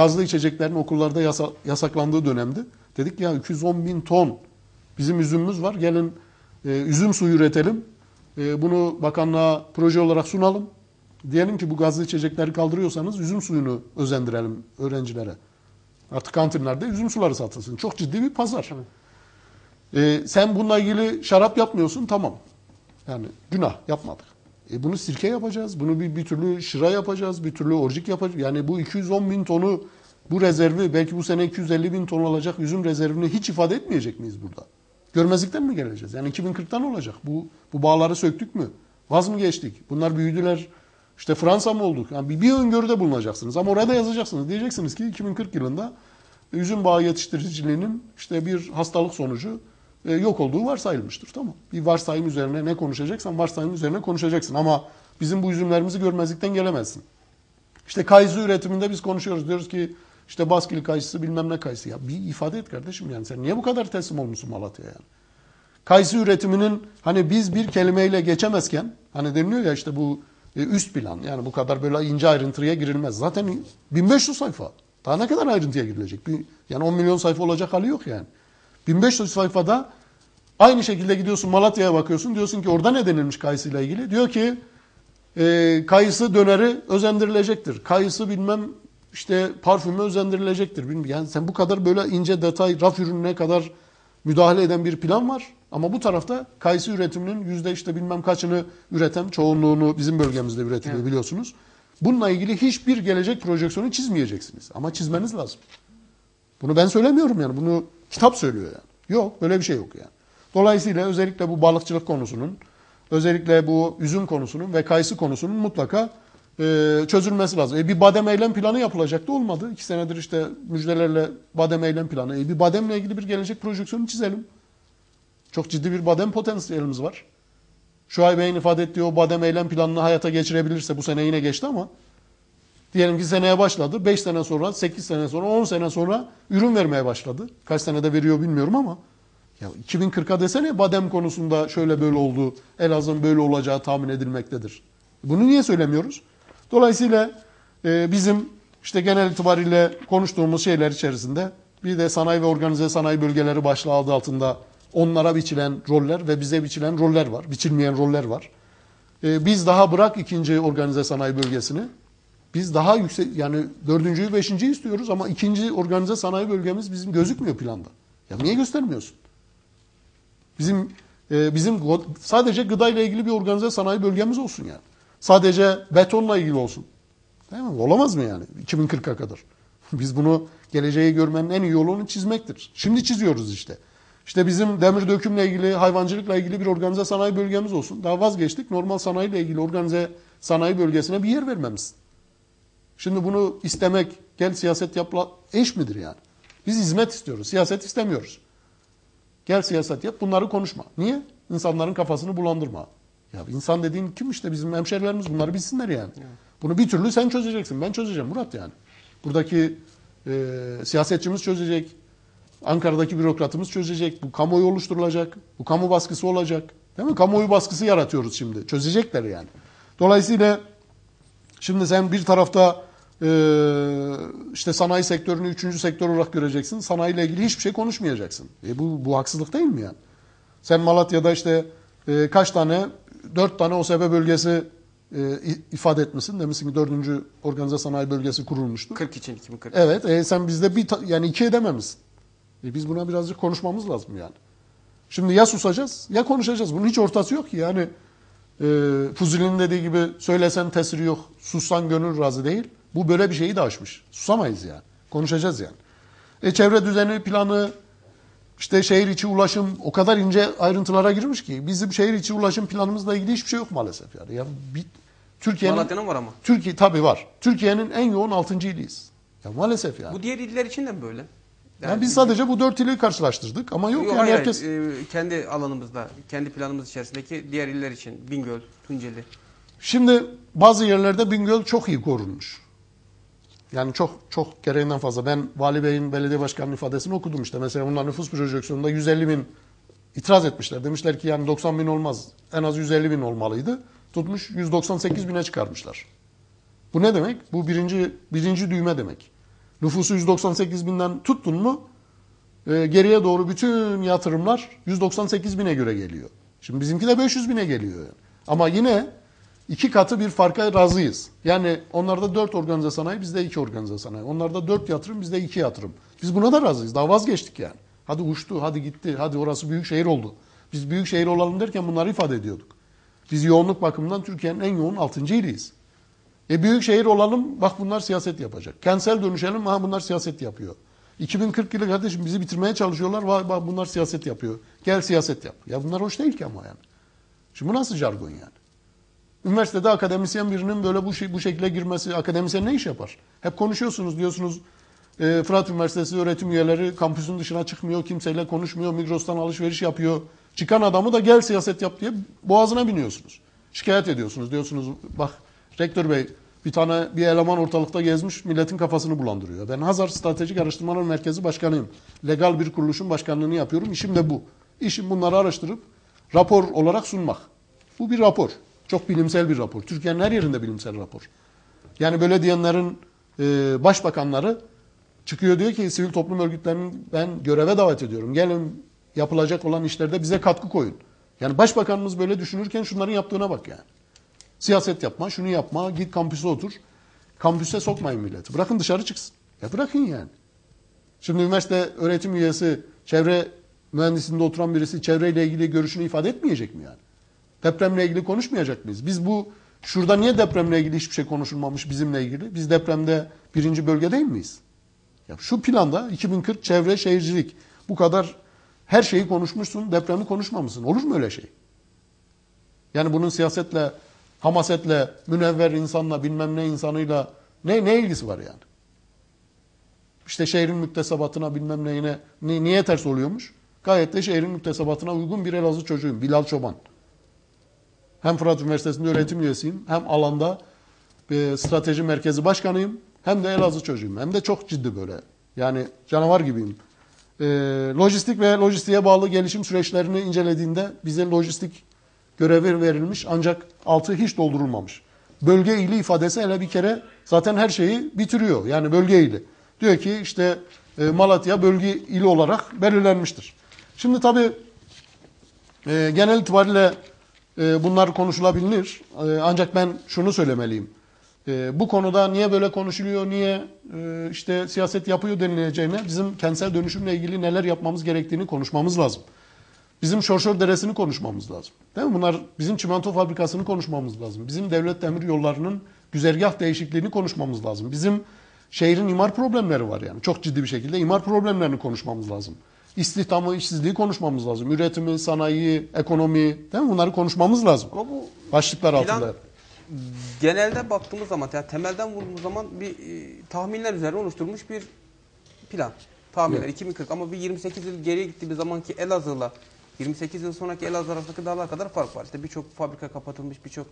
gazlı içeceklerin okullarda yasa, yasaklandığı dönemdi. Dedik ya 210 bin ton bizim üzümümüz var. Gelin e, üzüm suyu üretelim. E, bunu bakanlığa proje olarak sunalım. Diyelim ki bu gazlı içecekleri kaldırıyorsanız üzüm suyunu özendirelim öğrencilere. Artık kantinlerde üzüm suları satılsın. Çok ciddi bir pazar. E, sen bununla ilgili şarap yapmıyorsun tamam. Yani günah yapmadık. E bunu sirke yapacağız. Bunu bir, bir türlü şıra yapacağız. Bir türlü orjik yapacağız. Yani bu 210 bin tonu bu rezervi belki bu sene 250 bin ton olacak üzüm rezervini hiç ifade etmeyecek miyiz burada? Görmezlikten mi geleceğiz? Yani 2040'tan olacak. Bu, bu bağları söktük mü? Vaz mı geçtik? Bunlar büyüdüler. İşte Fransa mı olduk? Yani bir, bir öngörüde bulunacaksınız. Ama orada yazacaksınız. Diyeceksiniz ki 2040 yılında üzüm bağı yetiştiriciliğinin işte bir hastalık sonucu e, yok olduğu varsayılmıştır. Tamam. Bir varsayım üzerine ne konuşacaksan varsayım üzerine konuşacaksın. Ama bizim bu üzümlerimizi görmezlikten gelemezsin. İşte kayısı üretiminde biz konuşuyoruz. Diyoruz ki işte Baskili kayısı bilmem ne kayısı. Ya bir ifade et kardeşim yani sen niye bu kadar teslim olmuşsun Malatya'ya yani? Kayısı üretiminin hani biz bir kelimeyle geçemezken hani deniliyor ya işte bu e, üst plan yani bu kadar böyle ince ayrıntıya girilmez. Zaten 1500 sayfa. Daha ne kadar ayrıntıya girilecek? Bir, yani 10 milyon sayfa olacak hali yok yani. 1500 sayfada aynı şekilde gidiyorsun Malatya'ya bakıyorsun. Diyorsun ki orada ne denilmiş kayısıyla ilgili? Diyor ki e, kayısı döneri özendirilecektir. Kayısı bilmem işte parfümü özendirilecektir. Yani sen bu kadar böyle ince detay, raf ürününe kadar müdahale eden bir plan var. Ama bu tarafta kayısı üretiminin yüzde işte bilmem kaçını üreten, çoğunluğunu bizim bölgemizde üretiliyor evet. biliyorsunuz. Bununla ilgili hiçbir gelecek projeksiyonu çizmeyeceksiniz. Ama çizmeniz lazım. Bunu ben söylemiyorum yani. Bunu kitap söylüyor yani. Yok böyle bir şey yok yani. Dolayısıyla özellikle bu balıkçılık konusunun, özellikle bu üzüm konusunun ve kayısı konusunun mutlaka e, çözülmesi lazım. E, bir badem eylem planı yapılacaktı olmadı. İki senedir işte müjdelerle badem eylem planı. E, bir bademle ilgili bir gelecek projeksiyonu çizelim. Çok ciddi bir badem potansiyelimiz var. Şu ay Bey'in ifade ettiği o badem eylem planını hayata geçirebilirse bu sene yine geçti ama diyelim ki seneye başladı. 5 sene sonra, 8 sene sonra, 10 sene sonra ürün vermeye başladı. Kaç senede veriyor bilmiyorum ama ya 2040'a desene badem konusunda şöyle böyle oldu. Elazığ'ın böyle olacağı tahmin edilmektedir. Bunu niye söylemiyoruz? Dolayısıyla e, bizim işte genel itibariyle konuştuğumuz şeyler içerisinde bir de sanayi ve organize sanayi bölgeleri başlığı adı altında onlara biçilen roller ve bize biçilen roller var. Biçilmeyen roller var. E, biz daha bırak ikinci organize sanayi bölgesini. Biz daha yüksek yani dördüncüyü beşinciyi istiyoruz ama ikinci organize sanayi bölgemiz bizim gözükmüyor planda. Ya niye göstermiyorsun? Bizim e, bizim sadece gıda ile ilgili bir organize sanayi bölgemiz olsun yani. Sadece betonla ilgili olsun. Değil mi? Olamaz mı yani 2040'a kadar? Biz bunu geleceği görmenin en iyi yolunu çizmektir. Şimdi çiziyoruz işte. İşte bizim demir dökümle ilgili, hayvancılıkla ilgili bir organize sanayi bölgemiz olsun. Daha vazgeçtik. Normal sanayiyle ilgili organize sanayi bölgesine bir yer vermemiz. Şimdi bunu istemek, gel siyaset yapla eş midir yani? Biz hizmet istiyoruz, siyaset istemiyoruz. Gel siyaset yap, bunları konuşma. Niye? İnsanların kafasını bulandırma. Ya insan dediğin kim işte bizim hemşerilerimiz bunları bilsinler yani. Evet. Bunu bir türlü sen çözeceksin. Ben çözeceğim Murat yani. Buradaki e, siyasetçimiz çözecek. Ankara'daki bürokratımız çözecek. Bu kamuoyu oluşturulacak. Bu kamu baskısı olacak. Değil mi? Kamuoyu baskısı yaratıyoruz şimdi. Çözecekler yani. Dolayısıyla şimdi sen bir tarafta işte sanayi sektörünü üçüncü sektör olarak göreceksin. Sanayiyle ilgili hiçbir şey konuşmayacaksın. E bu, bu haksızlık değil mi yani? Sen Malatya'da işte e, kaç tane dört tane OSB bölgesi e, ifade etmesin. Demişsin ki dördüncü organize sanayi bölgesi kurulmuştu. 40 için 2040. Evet. E, sen bizde bir yani iki edememişsin. E, biz buna birazcık konuşmamız lazım yani. Şimdi ya susacağız ya konuşacağız. Bunun hiç ortası yok ki. Yani e, Fuzuli'nin dediği gibi söylesen tesiri yok, sussan gönül razı değil. Bu böyle bir şeyi de aşmış. Susamayız yani. Konuşacağız yani. E, çevre düzeni planı, işte şehir içi ulaşım o kadar ince ayrıntılara girmiş ki bizim şehir içi ulaşım planımızla ilgili hiçbir şey yok maalesef yani. Ya bir Türkiye'nin Malatya'nın var ama. Türkiye tabii var. Türkiye'nin en yoğun 6. iliyiz. Ya maalesef yani. Bu diğer iller için de mi böyle? Yani, yani biz sadece bu dört ili karşılaştırdık ama yok, yok yani hayır, herkes e, kendi alanımızda, kendi planımız içerisindeki diğer iller için Bingöl, Tunceli. Şimdi bazı yerlerde Bingöl çok iyi korunmuş. Yani çok çok gereğinden fazla. Ben Vali Bey'in belediye başkanının ifadesini okudum işte. Mesela bunlar nüfus projeksiyonunda 150 bin itiraz etmişler. Demişler ki yani 90 bin olmaz. En az 150 bin olmalıydı. Tutmuş 198 bine çıkarmışlar. Bu ne demek? Bu birinci, birinci düğme demek. Nüfusu 198 binden tuttun mu e, geriye doğru bütün yatırımlar 198 bine göre geliyor. Şimdi bizimki de 500 bine geliyor. Yani. Ama yine iki katı bir farka razıyız. Yani onlarda 4 organize sanayi, bizde 2 organize sanayi. Onlarda 4 yatırım, bizde 2 yatırım. Biz buna da razıyız. Daha vazgeçtik yani. Hadi uçtu, hadi gitti, hadi orası büyük şehir oldu. Biz büyük şehir olalım derken bunları ifade ediyorduk. Biz yoğunluk bakımından Türkiye'nin en yoğun 6. iliyiz. E büyük şehir olalım, bak bunlar siyaset yapacak. Kentsel dönüşelim, ha bunlar siyaset yapıyor. 2040 yılı kardeşim bizi bitirmeye çalışıyorlar, vay bak bunlar siyaset yapıyor. Gel siyaset yap. Ya bunlar hoş değil ki ama yani. Şimdi bu nasıl jargon yani? Üniversitede akademisyen birinin böyle bu, şey, bu şekilde girmesi, akademisyen ne iş yapar? Hep konuşuyorsunuz diyorsunuz, e, Fırat Üniversitesi öğretim üyeleri kampüsün dışına çıkmıyor, kimseyle konuşmuyor, Migros'tan alışveriş yapıyor. Çıkan adamı da gel siyaset yap diye boğazına biniyorsunuz. Şikayet ediyorsunuz. Diyorsunuz bak rektör bey bir tane bir eleman ortalıkta gezmiş milletin kafasını bulandırıyor. Ben Hazar Stratejik Araştırmalar Merkezi Başkanıyım. Legal bir kuruluşun başkanlığını yapıyorum. İşim de bu. İşim bunları araştırıp rapor olarak sunmak. Bu bir rapor. Çok bilimsel bir rapor. Türkiye'nin her yerinde bilimsel rapor. Yani böyle diyenlerin e, başbakanları çıkıyor diyor ki sivil toplum örgütlerini ben göreve davet ediyorum. Gelin yapılacak olan işlerde bize katkı koyun. Yani başbakanımız böyle düşünürken şunların yaptığına bak yani. Siyaset yapma, şunu yapma, git kampüse otur. Kampüse sokmayın milleti. Bırakın dışarı çıksın. Ya bırakın yani. Şimdi üniversite öğretim üyesi, çevre mühendisliğinde oturan birisi çevreyle ilgili görüşünü ifade etmeyecek mi yani? Depremle ilgili konuşmayacak mıyız? Biz bu şurada niye depremle ilgili hiçbir şey konuşulmamış bizimle ilgili? Biz depremde birinci bölge değil miyiz? Ya şu planda 2040 çevre şehircilik bu kadar her şeyi konuşmuşsun, depremi konuşmamışsın. Olur mu öyle şey? Yani bunun siyasetle, hamasetle, münevver insanla, bilmem ne insanıyla ne, ne ilgisi var yani? İşte şehrin müktesebatına bilmem neyine ni, niye ters oluyormuş? Gayet de şehrin müktesebatına uygun bir Elazığ çocuğuyum. Bilal Çoban. Hem Fırat Üniversitesi'nde öğretim üyesiyim. Hem alanda bir strateji merkezi başkanıyım. Hem de Elazığ çocuğuyum. Hem de çok ciddi böyle. Yani canavar gibiyim. Ee, lojistik ve lojistiğe bağlı gelişim süreçlerini incelediğinde bize lojistik görevi verilmiş ancak altı hiç doldurulmamış. Bölge ili ifadesi hele bir kere zaten her şeyi bitiriyor. Yani bölge ili. Diyor ki işte e, Malatya bölge ili olarak belirlenmiştir. Şimdi tabii e, genel itibariyle e, bunlar konuşulabilir. E, ancak ben şunu söylemeliyim. E, bu konuda niye böyle konuşuluyor, niye e, işte siyaset yapıyor denileceğine bizim kentsel dönüşümle ilgili neler yapmamız gerektiğini konuşmamız lazım. Bizim Şorşor Deresi'ni konuşmamız lazım. Değil mi? Bunlar bizim çimento fabrikasını konuşmamız lazım. Bizim devlet demir yollarının güzergah değişikliğini konuşmamız lazım. Bizim şehrin imar problemleri var yani. Çok ciddi bir şekilde imar problemlerini konuşmamız lazım. İstihdamı, işsizliği konuşmamız lazım. Üretimi, sanayi, ekonomi, değil mi? Bunları konuşmamız lazım. Ama bu Başlıklar Plan- altında. genelde baktığımız zaman, yani temelden vurduğumuz zaman bir e, tahminler üzerine oluşturulmuş bir plan. Tahminler Evet. 2040 ama bir 28 yıl geriye gittiğimiz zamanki Elazığ'la 28 yıl sonraki Elazığ arasındaki dağlar kadar fark var. İşte birçok fabrika kapatılmış, birçok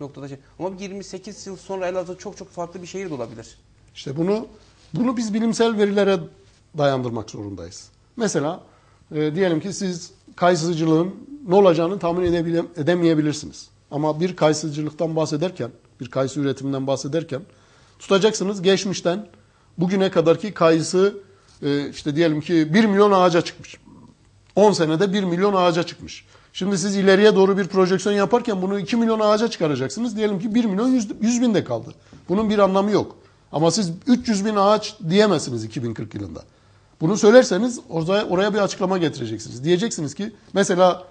noktada şey. Ama bir 28 yıl sonra Elazığ çok çok farklı bir şehir de olabilir. İşte bunu bunu biz bilimsel verilere dayandırmak zorundayız. Mesela e, diyelim ki siz kayısıcılığın ne olacağını tahmin edemeyebilirsiniz. Ama bir kayısıcılıktan bahsederken, bir kayısı üretiminden bahsederken tutacaksınız geçmişten bugüne kadarki kayısı e, işte diyelim ki 1 milyon ağaca çıkmış. 10 senede 1 milyon ağaca çıkmış. Şimdi siz ileriye doğru bir projeksiyon yaparken bunu 2 milyon ağaca çıkaracaksınız. Diyelim ki 1 milyon 100, 100 bin de kaldı. Bunun bir anlamı yok. Ama siz 300 bin ağaç diyemezsiniz 2040 yılında. Bunu söylerseniz oraya, oraya bir açıklama getireceksiniz. Diyeceksiniz ki mesela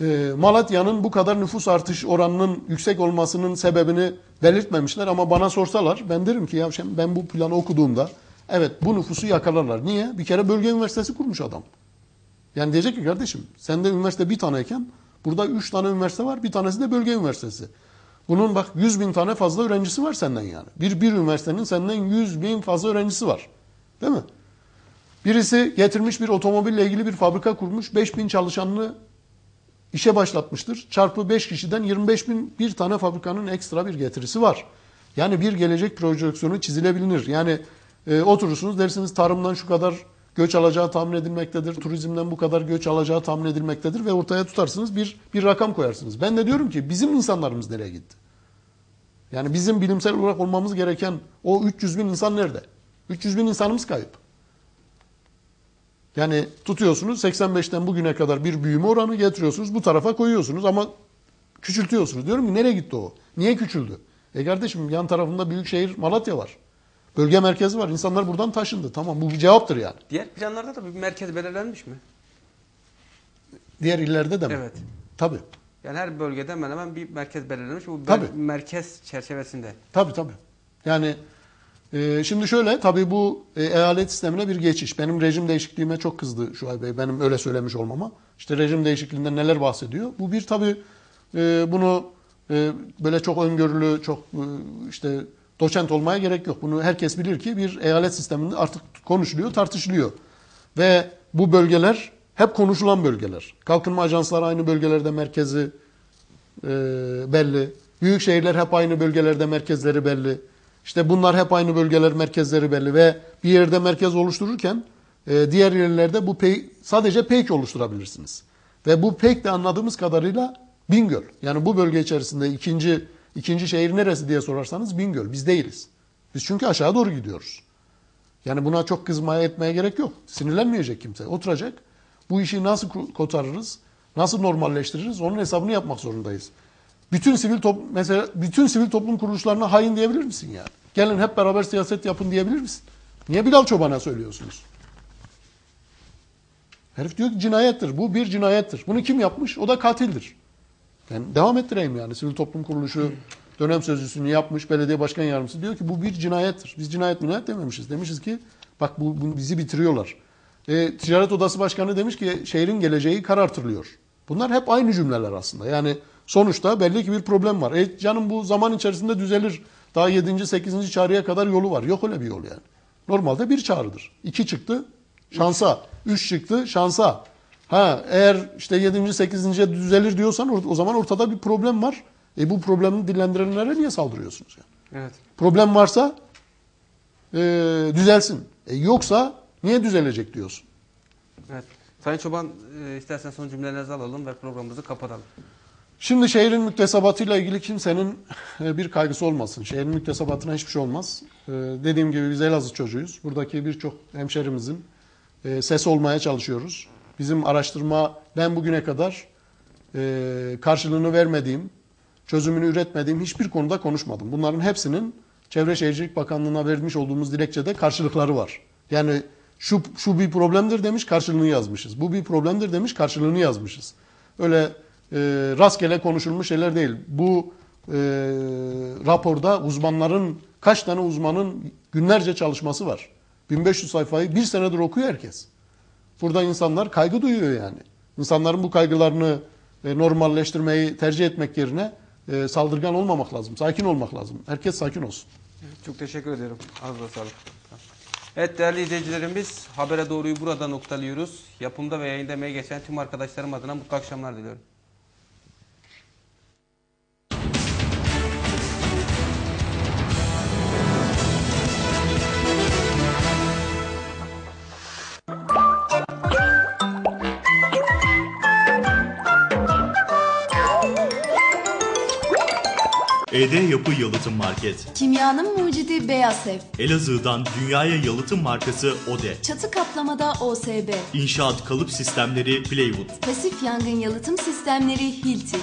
e, Malatya'nın bu kadar nüfus artış oranının yüksek olmasının sebebini belirtmemişler ama bana sorsalar ben derim ki ya ben bu planı okuduğumda evet bu nüfusu yakalarlar. Niye? Bir kere bölge üniversitesi kurmuş adam. Yani diyecek ki kardeşim sende üniversite bir taneyken burada üç tane üniversite var bir tanesi de bölge üniversitesi. Bunun bak 100 bin tane fazla öğrencisi var senden yani. Bir, bir üniversitenin senden 100 bin fazla öğrencisi var. Değil mi? Birisi getirmiş bir otomobille ilgili bir fabrika kurmuş. 5 bin çalışanını işe başlatmıştır. Çarpı 5 kişiden 25 bin bir tane fabrikanın ekstra bir getirisi var. Yani bir gelecek projeksiyonu çizilebilir. Yani e, oturursunuz dersiniz tarımdan şu kadar göç alacağı tahmin edilmektedir. Turizmden bu kadar göç alacağı tahmin edilmektedir ve ortaya tutarsınız bir bir rakam koyarsınız. Ben de diyorum ki bizim insanlarımız nereye gitti? Yani bizim bilimsel olarak olmamız gereken o 300 bin insan nerede? 300 bin insanımız kayıp. Yani tutuyorsunuz 85'ten bugüne kadar bir büyüme oranı getiriyorsunuz. Bu tarafa koyuyorsunuz ama küçültüyorsunuz. Diyorum ki nereye gitti o? Niye küçüldü? E kardeşim yan tarafında büyük şehir Malatya var. Bölge merkezi var. İnsanlar buradan taşındı. Tamam bu bir cevaptır yani. Diğer planlarda da bir merkez belirlenmiş mi? Diğer illerde de mi? Evet. Tabii. Yani her bölgede hemen hemen bir merkez belirlenmiş. Bu Tabii. merkez çerçevesinde. Tabii tabii. Yani e, şimdi şöyle tabii bu e, eyalet sistemine bir geçiş. Benim rejim değişikliğime çok kızdı Şuay Bey. Benim öyle söylemiş olmama. İşte rejim değişikliğinden neler bahsediyor. Bu bir tabii e, bunu e, böyle çok öngörülü, çok işte doçent olmaya gerek yok. Bunu herkes bilir ki bir eyalet sisteminde artık konuşuluyor, tartışılıyor. Ve bu bölgeler hep konuşulan bölgeler. Kalkınma ajansları aynı bölgelerde merkezi belli. Büyük şehirler hep aynı bölgelerde merkezleri belli. İşte bunlar hep aynı bölgeler merkezleri belli ve bir yerde merkez oluştururken e, diğer yerlerde bu pey, sadece peyk oluşturabilirsiniz. Ve bu peyk de anladığımız kadarıyla Bingöl. Yani bu bölge içerisinde ikinci ikinci şehir neresi diye sorarsanız Bingöl. Biz değiliz. Biz çünkü aşağı doğru gidiyoruz. Yani buna çok kızmaya etmeye gerek yok. Sinirlenmeyecek kimse. Oturacak. Bu işi nasıl kotarırız? Nasıl normalleştiririz? Onun hesabını yapmak zorundayız. Bütün sivil top mesela bütün sivil toplum kuruluşlarına hain diyebilir misin yani? Gelin hep beraber siyaset yapın diyebilir misin? Niye Bilal Çoban'a söylüyorsunuz? Herif diyor ki cinayettir. Bu bir cinayettir. Bunu kim yapmış? O da katildir. Ben devam ettireyim yani. Sivil toplum kuruluşu dönem sözcüsünü yapmış. Belediye başkan yardımcısı diyor ki bu bir cinayettir. Biz cinayet minayet dememişiz. Demişiz ki bak bu, bu bizi bitiriyorlar. E, Ticaret Odası Başkanı demiş ki şehrin geleceği karartılıyor. Bunlar hep aynı cümleler aslında. Yani sonuçta belli ki bir problem var. E canım bu zaman içerisinde düzelir. Daha 7. 8. çağrıya kadar yolu var. Yok öyle bir yol yani. Normalde bir çağrıdır. İki çıktı şansa. Üç çıktı şansa. Ha eğer işte 7. 8. düzelir diyorsan or- o zaman ortada bir problem var. E bu problemi dillendirenlere niye saldırıyorsunuz yani? Evet. Problem varsa e, düzelsin. E, yoksa niye düzelecek diyorsun? Evet. Sayın Çoban e, istersen son cümlelerinizi alalım ve programımızı kapatalım. Şimdi şehrin müktesebatıyla ilgili kimsenin e, bir kaygısı olmasın. Şehrin müktesebatına hiçbir şey olmaz. E, Dediğim gibi biz Elazığ çocuğuyuz. Buradaki birçok hemşerimizin e, sesi olmaya çalışıyoruz. Bizim araştırma, ben bugüne kadar karşılığını vermediğim, çözümünü üretmediğim hiçbir konuda konuşmadım. Bunların hepsinin Çevre Şehircilik Bakanlığı'na vermiş olduğumuz dilekçede karşılıkları var. Yani şu, şu bir problemdir demiş karşılığını yazmışız. Bu bir problemdir demiş karşılığını yazmışız. Öyle e, rastgele konuşulmuş şeyler değil. Bu e, raporda uzmanların kaç tane uzmanın günlerce çalışması var. 1500 sayfayı bir senedir okuyor herkes. Burada insanlar kaygı duyuyor yani. İnsanların bu kaygılarını e, normalleştirmeyi tercih etmek yerine e, saldırgan olmamak lazım. Sakin olmak lazım. Herkes sakin olsun. Çok teşekkür ediyorum. Ağzına sağlık. Evet değerli izleyicilerimiz habere doğruyu burada noktalıyoruz. Yapımda ve yayında emeği geçen tüm arkadaşlarım adına mutlu akşamlar diliyorum. ED Yapı Yalıtım Market. Kimyanın mucidi Beyaz Ev. Elazığ'dan dünyaya yalıtım markası ODE. Çatı kaplamada OSB. İnşaat kalıp sistemleri Plywood. Pasif yangın yalıtım sistemleri Hilti.